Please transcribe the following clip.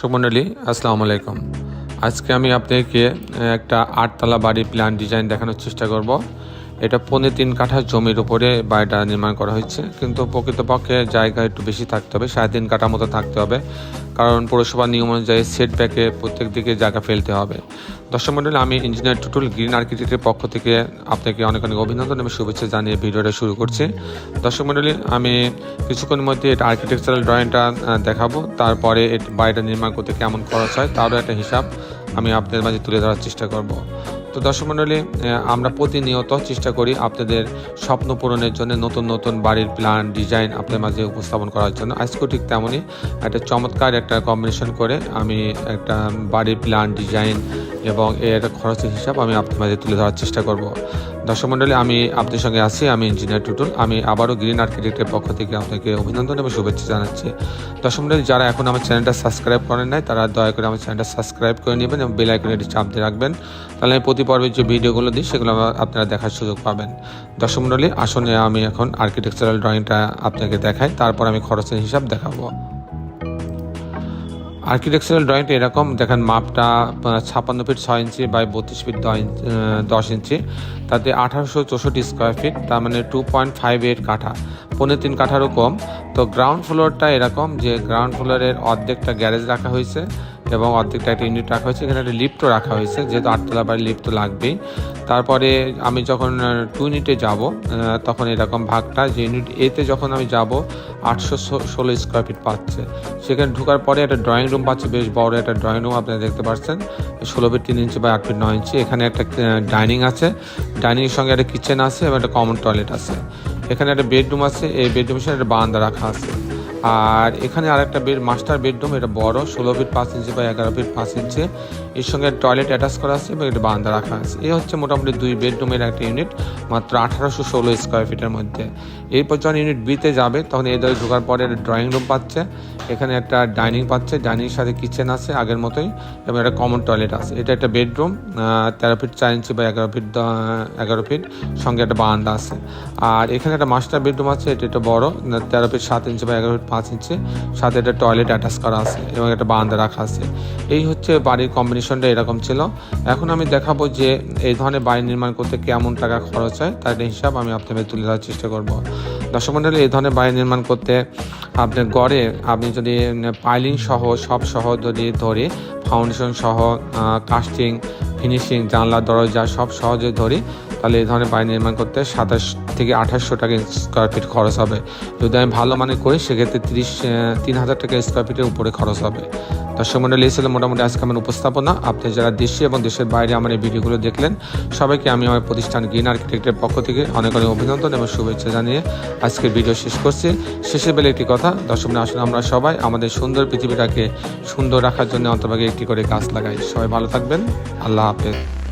সুমন্ডলী আসসালামু আলাইকুম। আজকে আমি আপনাকে একটা আটতলা বাড়ি প্ল্যান ডিজাইন দেখানোর চেষ্টা করব। এটা পৌনে তিন কাঠা জমির উপরে বাড়িটা নির্মাণ করা হয়েছে। কিন্তু প্রকৃতপক্ষে জায়গা একটু বেশি থাকতে হবে, সাড়ে তিন কাঠা মতো থাকতে হবে। কারণ পৌরসভার নিয়ম অনুযায়ী সেট ব্যাকে প্রত্যেক দিকে জায়গা ফেলতে হবে। দর্শক মন্ডলী, আমি ইঞ্জিনিয়ার টুটুল গ্রিন আর্কিটেক্টের পক্ষ থেকে আপনাকে অনেক অনেক অভিনন্দন এবং শুভেচ্ছা জানিয়ে ভিডিওটা শুরু করছি। দর্শক মন্ডলী, আমি কিছুক্ষণের মধ্যে এটা আর্কিটেকচারাল ড্রয়িংটা দেখাবো। তারপরে বাড়িটা নির্মাণ করতে কেমন খরচ হয়, তারও একটা হিসাব আমি আপনাদের মাঝে তুলে ধরার চেষ্টা করব। তো দর্শক মন্ডলী আমরা প্রতিনিয়ত চেষ্টা করি আপনাদের স্বপ্ন পূরণের জন্য নতুন নতুন বাড়ির প্ল্যান ডিজাইন আপনাদের মাঝে উপস্থাপন করার জন্য। আজকেও ঠিক তেমনই। একটা চমৎকার একটা কম্বিনেশন করে আমি একটা বাড়ির প্ল্যান ডিজাইন এবং এর খরচের হিসাব আমি আপনাদের মাঝে তুলে ধরার চেষ্টা করব। দর্শক মন্ডলী আমি আপনাদের সঙ্গে আছি, আমি ইঞ্জিনিয়ার টুটুল। আমি আবারও গ্রিন আর্কিটেক্টের পক্ষ থেকে আপনাকে অভিনন্দন এবং শুভেচ্ছা জানাচ্ছি। দর্শক মন্ডলী যারা এখন আমার চ্যানেলটা সাবস্ক্রাইব করেন নাই, তারা দয়া করে আমার চ্যানেলটা সাবস্ক্রাইব করে নেবেন এবং বেল আইকনে চাপ দিয়ে রাখবেন। তাহলে আমি প্রতি পর্বে যে ভিডিওগুলো দিই, সেগুলো আপনারা দেখার সুযোগ পাবেন। দর্শক মন্ডলী আসলে আমি এখন আর্কিটেকচারাল ড্রয়িংটা আপনাকে দেখাই, তারপর আমি খরচের হিসাব দেখাবো। আর্কিটেকচারাল ড্রয়িংটা এরকম। দেখেন মাপটা ছাপান্ন ফিট ছয় ইঞ্চি বাই বত্রিশ ফিট দশ ইঞ্চি তাতে আঠারোশো চৌষট্টি স্কোয়ার ফিট তার মানে টু পয়েন্ট ফাইভ এইট কাঠা। পনেরো তিন কাঠারও কম। তো গ্রাউন্ড ফ্লোরটা এরকম যে গ্রাউন্ড ফ্লোরের অর্ধেকটা গ্যারেজ রাখা হয়েছে। এবং অর্ধেকটা একটা ইউনিট রাখা হয়েছে। এখানে একটা লিফ্টও রাখা হয়েছে। যেহেতু আটতলা বাড়ির লিফ্ট তো লাগবেই। তারপরে আমি যখন টু ইউনিটে যাব তখন এরকম ভাগটা, যে ইউনিট এতে যখন আমি যাব, আটশো ষোলো স্কোয়ার ফিট পাচ্ছে। সেখানে ঢুকার পরে একটা ড্রয়িং রুম পাচ্ছে, বেশ বড় একটা ড্রয়িং রুম আপনারা দেখতে পাচ্ছেন। ষোলো ফিট তিন ইঞ্চি বা আট ফিট নয় ইঞ্চি এখানে একটা ডাইনিং আছে। ডাইনিংয়ের সঙ্গে একটা কিচেন আছে এবং একটা কমন টয়লেট আছে। এখানে একটা বেডরুম আছে। এই বেডরুমের সাথে একটা বারান্দা রাখা আছে। আর এখানে আরেকটা বেড, মাস্টার বেডরুম, এটা বড়, ষোলো ফিট পাঁচ ইঞ্চি বা এগারো ফিট পাঁচ ইঞ্চি। এর সঙ্গে টয়লেট অ্যাটাচ করা আছে এবং একটা বারান্দা রাখা আছে। এই হচ্ছে মোটামুটি দুই বেডরুমের একটা ইউনিট, মাত্র আঠারোশো ষোলো স্কোয়ার ফিটের মধ্যে। এরপর যখন ইউনিট বিতে যাবে, তখন এই দলে ঢোকার পরে একটা ড্রয়িং রুম পাচ্ছে। এখানে একটা ডাইনিং পাচ্ছে ডাইনিংয়ের সাথে কিচেন আছে আগের মতোই এবং একটা কমন টয়লেট আছে। এটা একটা বেডরুম তেরো ফিট চার ইঞ্চি বা এগারো ফিট এগারো ফিট, সঙ্গে একটা বারান্দা আছে। আর এখানে একটা মাস্টার বেডরুম আছে, এটা একটা বড়, তেরো ফিট সাত ইঞ্চি বা এগারো ফিট পাঁচ ইঞ্চি, সাথে একটা টয়লেট অ্যাটাচ করা আছে এবং একটা বারান্দা রাখা আছে। এই হচ্ছে বাড়ির কম্বিনেশনটা এরকম ছিল। এখন আমি দেখাবো যে এই ধরনের বাড়ি নির্মাণ করতে কেমন টাকা খরচ হয়, তার হিসাব আমি আপনাদের তুলে ধরার চেষ্টা করব। দর্শক মন্ডলী, এই ধরনের বাড়ি নির্মাণ করতে আপনার গড়ে আপনি যদি পাইলিং সহ, সব সহ যদি ধরে ফাউন্ডেশন সহ কাস্টিং ফিনিশিং জানলা দরজা সব সহজে ধরি তাহলে এই ধরনের বাড়ি নির্মাণ করতে সাতাশ থেকে আঠাশশো টাকা স্কোয়ার ফিট খরচ হবে। যদি আমি ভালো মানে করি সেক্ষেত্রে তিরিশ তিন হাজার টাকা স্কোয়ার ফিটের উপরে খরচ হবে। দর্শক মন্ডলী এই ছিল মোটামুটি আজকে আমার উপস্থাপনা। আপনি যারা দেশে এবং দেশের বাইরে আমার এই ভিডিওগুলো দেখলেন সবাইকে আমি আমার প্রতিষ্ঠান গ্রিন আর্কিটেক্টের পক্ষ থেকে অনেক অনেক অভিনন্দন এবং শুভেচ্ছা জানিয়ে আজকের ভিডিও শেষ করছি। শেষে বেলে একটি কথা দর্শক মন্ডলী, আসলে আমরা সবাই আমাদের সুন্দর পৃথিবীটাকে সুন্দর রাখার জন্য অন্তর্ভাগে একটি করে গাছ লাগাই। সবাই ভালো থাকবেন। আল্লাহ হাফেজ।